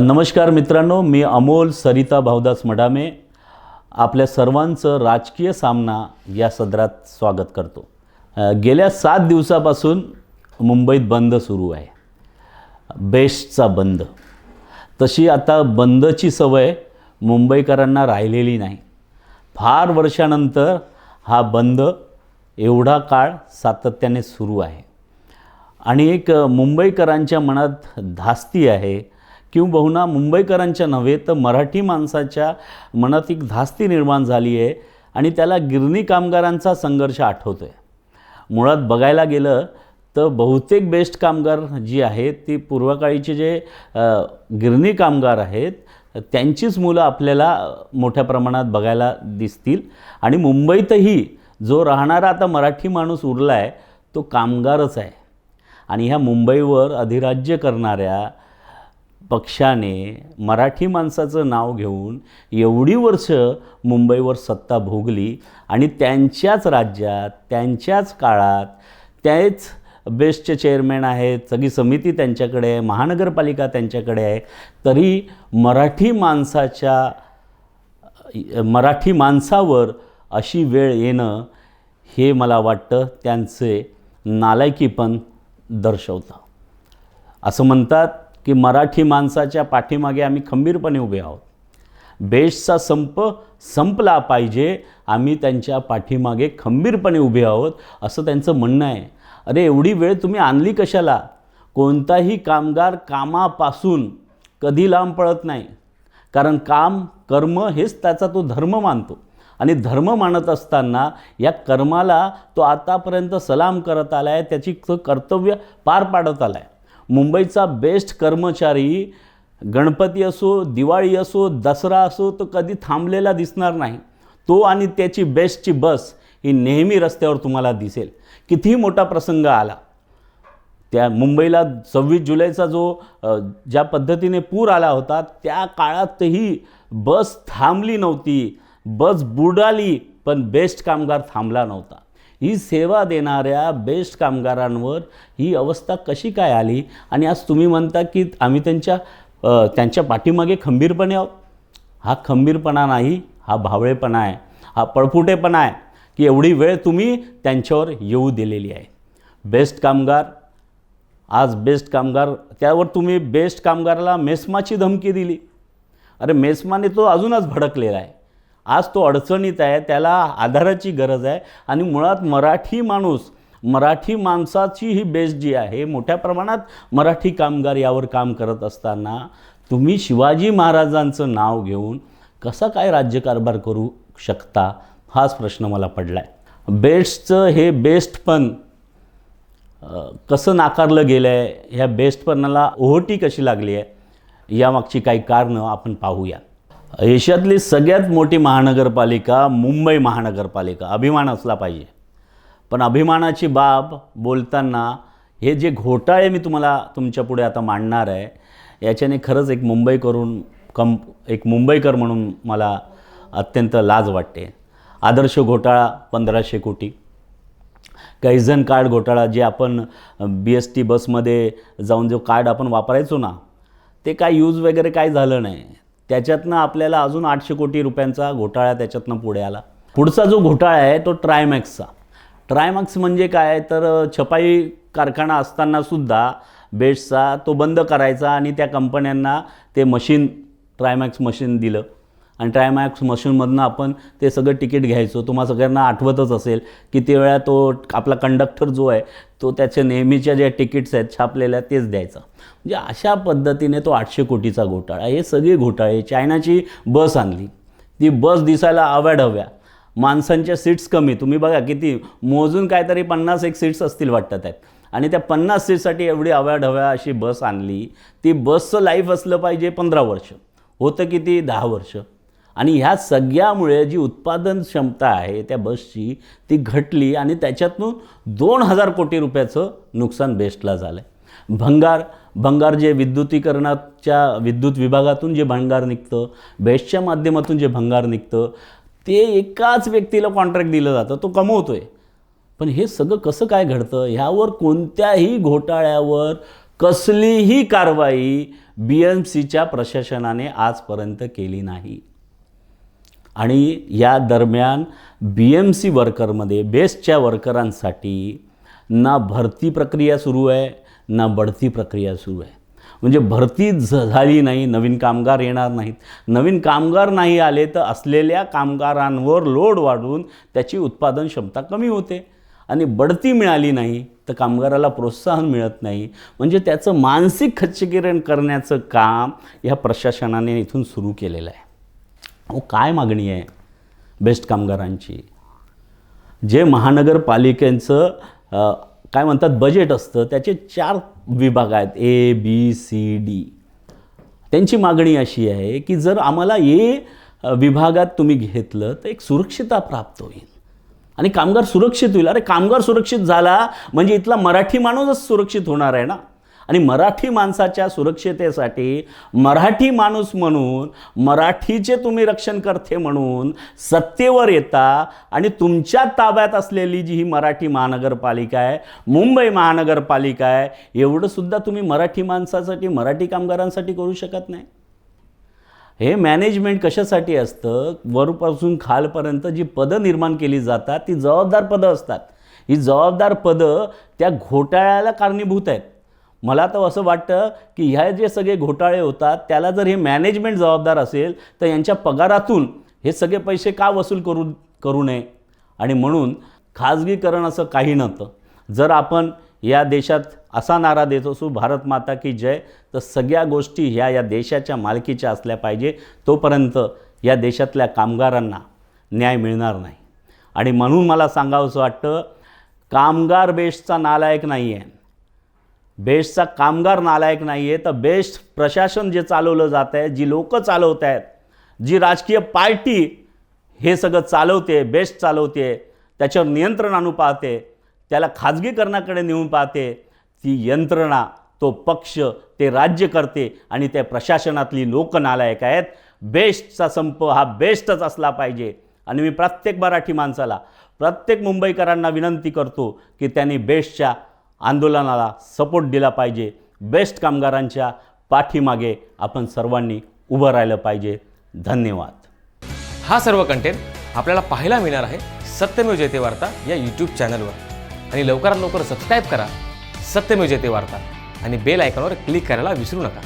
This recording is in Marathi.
नमस्कार मित्रांनो मी अमोल सरिता भावदास मडामे. आपल्या सर्वांचं राजकीय सामना या सदरात स्वागत करतो. गेल्या सात दिवसापासून मुंबईत बंद सुरू आहे. बेस्टचा बंद. तशी आता बंदची सवय मुंबईकरांना राहिलेली नाही. फार वर्षानंतर हा बंद एवढा काळ सातत्याने सुरू आहे. आणि एक मुंबईकरांच्या मनात धास्ती आहे किंबहुना मुंबईकरांच्या नव्हे तर मराठी माणसाच्या मनात एक धास्ती निर्माण झाली आहे आणि त्याला गिरणी कामगारांचा संघर्ष आठवतो आहे मुळात बघायला गेलं तर बहुतेक बेस्ट कामगार जी आहेत ती पूर्वकाळीचे जे गिरणी कामगार आहेत त्यांचीच मुलं आपल्याला मोठ्या प्रमाणात बघायला दिसतील. आणि मुंबईतही जो राहणारा आता मराठी माणूस उरला आहे तो कामगारच आहे. आणि ह्या मुंबईवर अधिराज्य करणाऱ्या पक्षाने मराठी माणसाचं नाव घेऊन एवढी वर्ष मुंबईवर सत्ता भोगली आणि त्यांच्याच राज्यात त्यांच्याच काळात त्याच बेस्टचे चेअरमॅन आहेत सगळी समिती त्यांच्याकडे आहे महानगरपालिका त्यांच्याकडे आहे तरी मराठी माणसाच्या मराठी माणसावर अशी वेळ येणं हे मला वाटतं त्यांचे नालायकीपण दर्शवतं. असं म्हणतात की मराठी माणसाच्या पाठीमागे आम्ही खंबीरपणे उभे आहोत. बेस्टचा संप संपला पाहिजे आम्ही त्यांच्या पाठीमागे खंबीरपणे उभे आहोत असं त्यांचं म्हणणं आहे. अरे एवढी वेळ तुम्ही आणली कशाला? कोणताही कामगार कामापासून कधी लांब पळत नाही. कारण काम कर्म हेच त्याचा तो धर्म मानतो. आणि धर्म मानत असताना या कर्माला तो आतापर्यंत सलाम करत आला आहे त्याची तो कर्तव्य पार पाडत आला आहे मुंबईचा बेस्ट कर्मचारी गणपती असो दिवाळी असो दसरा असो तो कधी थांबलेला दिसणार नाही. तो आणि त्याची बेस्टची बस ही नेहमी रस्त्यावर तुम्हाला दिसेल. कितीही मोठा प्रसंग आला त्या मुंबईला सव्वीस जुलैचा जो ज्या पद्धतीने पूर आला होता त्या काळातही बस थांबली नव्हती बस बुडाली पण बेस्ट कामगार थांबला नव्हता. ही सेवा देणाऱ्या बेस्ट कामगारांवर ही अवस्था कशी काय आली? आणि आज तुम्ही म्हणता की आम्ही त्यांच्या त्यांच्या पाठीमागे खंबीरपणे आहोत. हा खंबीरपणा नाही हा भावळेपणा आहे हा पळपुटेपणा आहे की एवढी वेळ तुम्ही त्यांच्यावर येऊ दिलेली आहे. बेस्ट कामगार आज बेस्ट कामगार त्यावर तुम्ही बेस्ट कामगाराला मेस्माची धमकी दिली. अरे मेस्माने तो अजूनच भडकलेला आहे. आज तो अडचणीत आहे त्याला आधाराची गरज आहे. आणि मुळात मराठी माणूस मराठी माणसाची ही बेस्ट जी आहे मोठ्या प्रमाणात मराठी कामगार यावर काम करत असताना तुम्ही शिवाजी महाराजांचं नाव घेऊन कसा काय राज्यकारभार करू शकता हाच प्रश्न मला पडला आहे बेस्टचं हे बेस्ट पण कसं नाकारलं गेलं आहे ह्या बेस्टपणाला ओहोटी कशी लागली आहे यामागची काही कारणं आपण पाहूया. एशियातली सगळ्यात मोठी महानगरपालिका मुंबई महानगरपालिका अभिमान असला पाहिजे. पण अभिमानाची बाब बोलताना हे जे घोटाळे मी तुम्हाला तुमच्यापुढे आता मांडणार आहे याच्याने खरंच एक मुंबई करून कम एक मुंबईकर म्हणून मला अत्यंत लाज वाटते. आदर्श घोटाळा पंधराशे कोटी. कैझन कार्ड घोटाळा जे आपण बी एस टी बसमध्ये जाऊन जो कार्ड आपण वापरायचो ना ते काय यूज वगैरे काय झालं नाही. त्याच्यातनं आपल्याला अजून आठशे कोटी रुपयांचा घोटाळा त्याच्यातनं पुढे आला. पुढचा जो घोटाळा आहे तो ट्रायमॅक्सचा ट्रायमॅक्स म्हणजे काय? तर छपाई कारखाना असतानासुद्धा बेस्टचा तो बंद करायचा आणि त्या कंपन्यांना ते मशीन ट्रायमॅक्स मशीन दिलं. आणि ट्रायमॅक्स मशीनमधनं आपण ते सगळं तिकीट घ्यायचो. तुम्हा सगळ्यांना आठवतच असेल किती वेळा तो आपला कंडक्टर जो आहे तो त्याच्या नेहमीच्या ज्या तिकीट्स आहेत छापलेल्या तेच द्यायचा. म्हणजे अशा पद्धतीने तो आठशे कोटीचा घोटाळा. हे सगळे घोटाळे. चायनाची बस आणली. ती बस दिसायला हव्या ढव्या माणसांच्या सीट्स कमी. तुम्ही बघा किती. मोजून काहीतरी पन्नास एक सीट्स असतील वाटतात आहेत आणि त्या पन्नास सीटसाठी एवढी अव्याढव्या अशी बस आणली. ती बसचं लाईफ असलं पाहिजे पंधरा वर्ष. होतं किती? दहा वर्ष. आणि ह्या सगळ्यामुळे जी उत्पादन क्षमता आहे त्या बसची ती घटली आणि त्याच्यातून दोन हजार कोटी रुपयाचं नुकसान बेस्टला झालं आहे भंगार भंगार जे विद्युतीकरणाच्या विद्युत विभागातून जे भंगार निघतं बेस्टच्या माध्यमातून जे भंगार निघतं ते एकाच व्यक्तीला कॉन्ट्रॅक्ट दिलं जातं तो कमवतो आहे पण हे सगळं कसं काय घडतं? ह्यावर कोणत्याही घोटाळ्यावर कसलीही कारवाई बी एम सीच्या प्रशासनाने आजपर्यंत केली नाही. आणि या दरम्यान बी एम सी वर्करमध्ये बेस्टच्या वर्करांसाठी ना भरती प्रक्रिया सुरू आहे ना बढती प्रक्रिया सुरू आहे. म्हणजे भरती झ झाली नाही नवीन कामगार येणार नाहीत. नवीन कामगार नाही आले तर असलेल्या कामगारांवर लोड वाढून त्याची उत्पादन क्षमता कमी होते. आणि बढती मिळाली नाही तर कामगाराला प्रोत्साहन मिळत नाही. म्हणजे त्याचं मानसिक खच्चीकरण करण्याचं काम ह्या प्रशासनाने इथून सुरू केलेलं आहे. अहो काय मागणी आहे? बेस्ट कामगारांची. जे महानगरपालिकेचं काय म्हणतात बजेट असतं त्याचे चार विभाग आहेत ए बी सी डी त्यांची मागणी अशी आहे की जर आम्हाला ए विभागात तुम्ही घेतलं तर एक सुरक्षितता प्राप्त होईल. आणि कामगार सुरक्षित होईल. अरे कामगार सुरक्षित झाला म्हणजे इथला मराठी माणूसच सुरक्षित होणार आहे ना? आणि मराठी माणसाच्या सुरक्षितेसाठी मराठी माणूस म्हणून मराठीचे तुम्ही रक्षणकर्ते म्हणून सत्तेवर येता आणि तुमच्या ताब्यात असलेली जी ही मराठी महानगरपालिका आहे मुंबई महानगरपालिका आहे एवढंसुद्धा तुम्ही मराठी माणसासाठी मराठी कामगारांसाठी करू शकत नाही. हे मॅनेजमेंट कशासाठी असतं? वरपासून खालपर्यंत जी पदं निर्माण केली जातात ती जबाबदार पदं असतात. ही जबाबदार पदं त्या घोटाळ्याला कारणीभूत आहेत. मला तर असं वाटतं की ह्या जे सगळे घोटाळे होतात त्याला जर हे मॅनेजमेंट जबाबदार असेल तर यांच्या पगारातून हे सगळे पैसे का वसूल करू करू नये? आणि म्हणून खाजगीकरण असं काही नव्हतं. जर आपण या देशात असा नारा देत असू भारत माता की जय तर सगळ्या गोष्टी ह्या या देशाच्या मालकीच्या असल्या पाहिजे तोपर्यंत या देशातल्या कामगारांना न्याय मिळणार नाही. आणि म्हणून मला सांगावंसं वाटतं कामगार बेस्टचा नालायक नाही आहे बेस्टचा कामगार नालायक नाही आहे तर बेस्ट प्रशासन जे चालवलं जात आहे जी लोकं चालवत आहेत जी राजकीय पार्टी हे सगळं चालवते बेस्ट चालवते त्याच्यावर नियंत्रण आणू पाहते त्याला खाजगीकरणाकडे नेऊन पाहते ती यंत्रणा तो पक्ष ते राज्य करते आणि त्या प्रशासनातली लोक नालायक आहेत. बेस्टचा संप हा बेस्टच असला पाहिजे. आणि मी प्रत्येक मराठी माणसाला प्रत्येक मुंबईकरांना विनंती करतो की त्यांनी बेस्टच्या आंदोलनाला सपोर्ट दिला पाहिजे. बेस्ट कामगारांच्या पाठीमागे आपण सर्वांनी उभं राहिलं पाहिजे. धन्यवाद. हा सर्व कंटेंट आपल्याला पाहायला मिळणार आहे सत्यमेव जयते वार्ता या यूट्यूब चॅनलवर आणि लवकरात लवकर सबस्क्राईब करा सत्यमेव जयते वार्ता. आणि बेल आयकॉनवर क्लिक करायला विसरू नका.